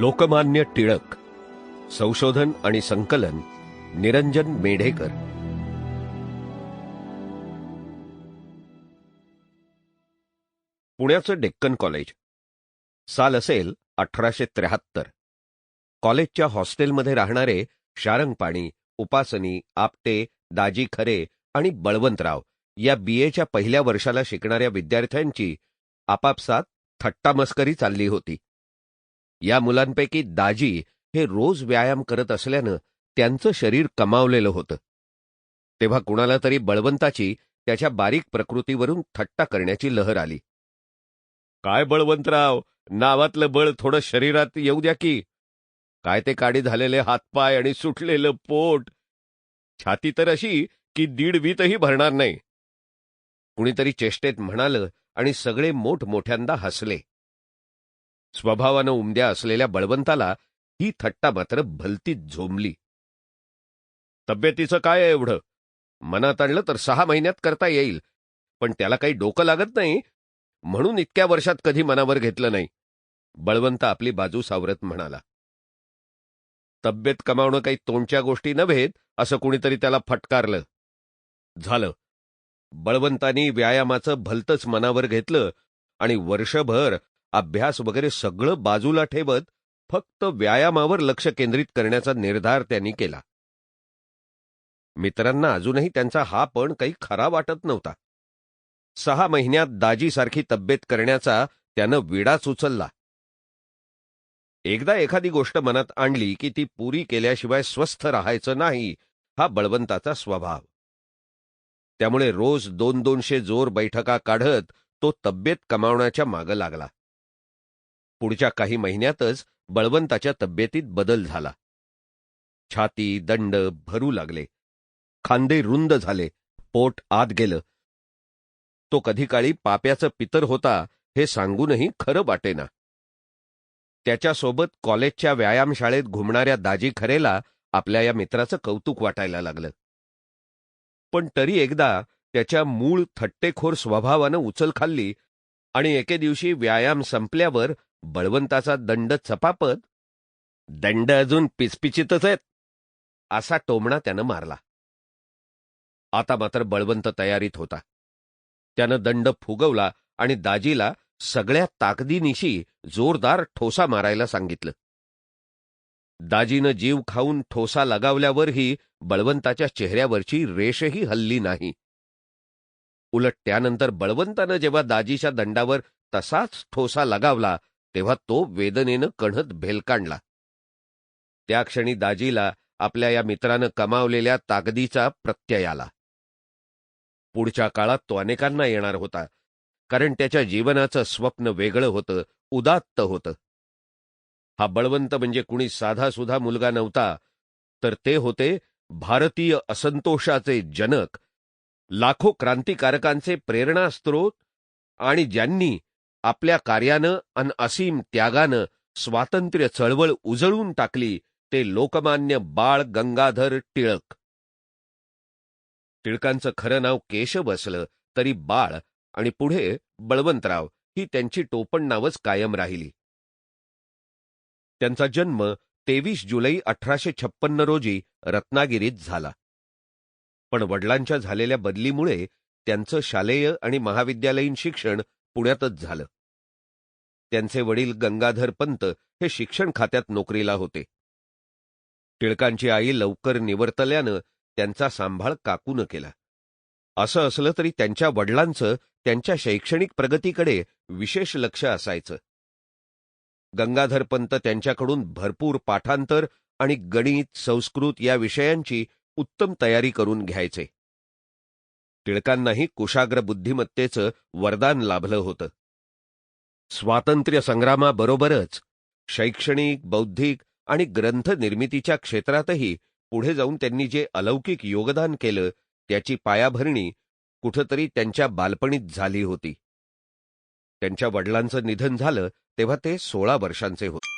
लोकमान्य टिळक संशोधन आणि संकलन निरंजन मेढेकर. पुण्याचं डेक्कन कॉलेज. साल असेल अठराशे त्र्याहत्तर. कॉलेजच्या हॉस्टेलमध्ये राहणारे शारंगपाणी उपासनी आपटे दाजी खरे आणि बळवंतराव या बीएच्या पहिल्या वर्षाला शिकणाऱ्या विद्यार्थ्यांची आपापसात थट्टामस्करी चालली होती. या मुलांपैकी दाजी हे रोज व्यायाम करत असल्यानं त्यांचं शरीर कमावलेलं होतं. तेव्हा कुणाला तरी बळवंताची त्याच्या बारीक प्रकृतीवरून थट्टा करण्याची लहर आली. काय बळवंतराव नावातलं बळ थोडं शरीरात येऊ द्या की. काय ते काडी झालेले हातपाय आणि सुटलेलं पोट. छाती तर अशी की दीड वीतही भरणार नाही. कुणीतरी चेष्टेत म्हणालं आणि सगळे मोठमोठ्यांदा हसले. स्वभावानं उमद्या असलेल्या बळवंताला ही थट्टा मात्र भलतीच झोंबली. तब्येतीचं काय आहे एवढं? मनात आणलं तर सहा महिन्यात करता येईल पण त्याला काही डोकं लागत नाही. म्हणून इतक्या वर्षात कधी मनावर घेतलं नाही. बळवंत आपली बाजू सावरत म्हणाला. तब्येत कमावणं काही तोंडच्या गोष्टी नव्हेत असं कुणीतरी त्याला फटकारलं. झालं. बळवंतानी व्यायामाचं भलतंच मनावर घेतलं आणि वर्षभर अभ्यास वगैरे सगळं बाजूला ठेवत फक्त व्यायामावर लक्ष केंद्रित करण्याचा निर्धार त्यांनी केला. मित्रांना अजूनही त्यांचा हा पण काही खरा वाटत नव्हता. सहा महिन्यात दाजीसारखी तब्येत करण्याचा त्यानं विडाच उचलला एकदा एखादी गोष्ट मनात आणली की ती पुरी केल्याशिवाय स्वस्थ राहायचं नाही हा बळवंताचा स्वभाव. त्यामुळे रोज दोन दोनशे जोर बैठका काढत तो तब्येत कमावण्याच्या मागं लागला. पुढच्या काही महिन्यातच बळवंताच्या तब्येतीत बदल झाला. छाती दंड भरू लागले. खांदे रुंद झाले. पोट आत गेलं. तो कधी काळी पाप्याचं पितर होता हे सांगूनही खरं वाटेना. त्याच्यासोबत कॉलेजच्या व्यायामशाळेत घुमणाऱ्या दाजी खरेला आपल्या या मित्राचं कौतुक वाटायला लागलं. पण तरी एकदा त्याच्या मूळ थट्टेखोर स्वभावानं उचल खाल्ली आणि एके दिवशी व्यायाम संपल्यावर बळवंताचा दंड चपापत दंड अजून पिचपिचितच आहेत असा टोमणा त्यानं मारला. आता मात्र बळवंत तयारीत होता. त्यानं दंड फुगवला आणि दाजीला सगळ्या ताकदीनिशी जोरदार ठोसा मारायला सांगितलं. दाजीनं जीव खाऊन ठोसा लगावल्यावरही बळवंताच्या चेहऱ्यावरची रेषही हल्ली नाही. उलट त्यानंतर बळवंतानं जेव्हा दाजीच्या दंडावर तसाच ठोसा लगावला तेव्हा तो वेदनेनं कणत भेलकांडला त्या क्षणी दाजीला आपल्या या मित्रानं कमावलेल्या ताकदीचा प्रत्यय आला. पुढच्या काळात तो अनेकांना येणार होता कारण त्याच्या जीवनाचं स्वप्न वेगळं होतं उदात्त होतं. हा बळवंत म्हणजे कुणी साधासुधा मुलगा नव्हता तर ते होते भारतीय असंतोषाचे जनक लाखो क्रांतिकारकांचे प्रेरणास्त्रोत आणि ज्यांनी आपल्या कार्यानं अन असीम त्यागानं स्वातंत्र्य चळवळ उजळून टाकली ते लोकमान्य बाळ गंगाधर टिळक. टिळकांचं खरं नाव केशव असलं तरी बाळ आणि पुढे बळवंतराव ही त्यांची टोपण नावच कायम राहिली. त्यांचा जन्म तेवीस जुलै अठराशे छप्पन्न रोजी रत्नागिरीत झाला. पण वडिलांच्या झालेल्या बदलीमुळे त्यांचं शालेय आणि महाविद्यालयीन शिक्षण पुण्यातच झालं. त्यांचे वडील गंगाधर पंत हे शिक्षण खात्यात नोकरीला होते. टिळकांची आई लवकर निवर्तल्यानं त्यांचा सांभाळ काकून केला. असं असलं तरी त्यांच्या वडिलांचं त्यांच्या शैक्षणिक प्रगतीकडे विशेष लक्ष असायचं. गंगाधर पंत त्यांच्याकडून भरपूर पाठांतर आणि गणित संस्कृत या विषयांची उत्तम तयारी करून घ्यायचे. टिळकांनाही कुशाग्र बुद्धिमत्तेचं वरदान लाभलं होतं. स्वातंत्र्य संग्रामाबरोबरच शैक्षणिक बौद्धिक आणि ग्रंथ निर्मितीच्या क्षेत्रातही पुढे जाऊन त्यांनी जे अलौकिक योगदान केलं त्याची पायाभरणी कुठंतरी त्यांच्या बालपणीत झाली होती. त्यांच्या वडिलांचं निधन झालं तेव्हा ते सोळा वर्षांचे होते.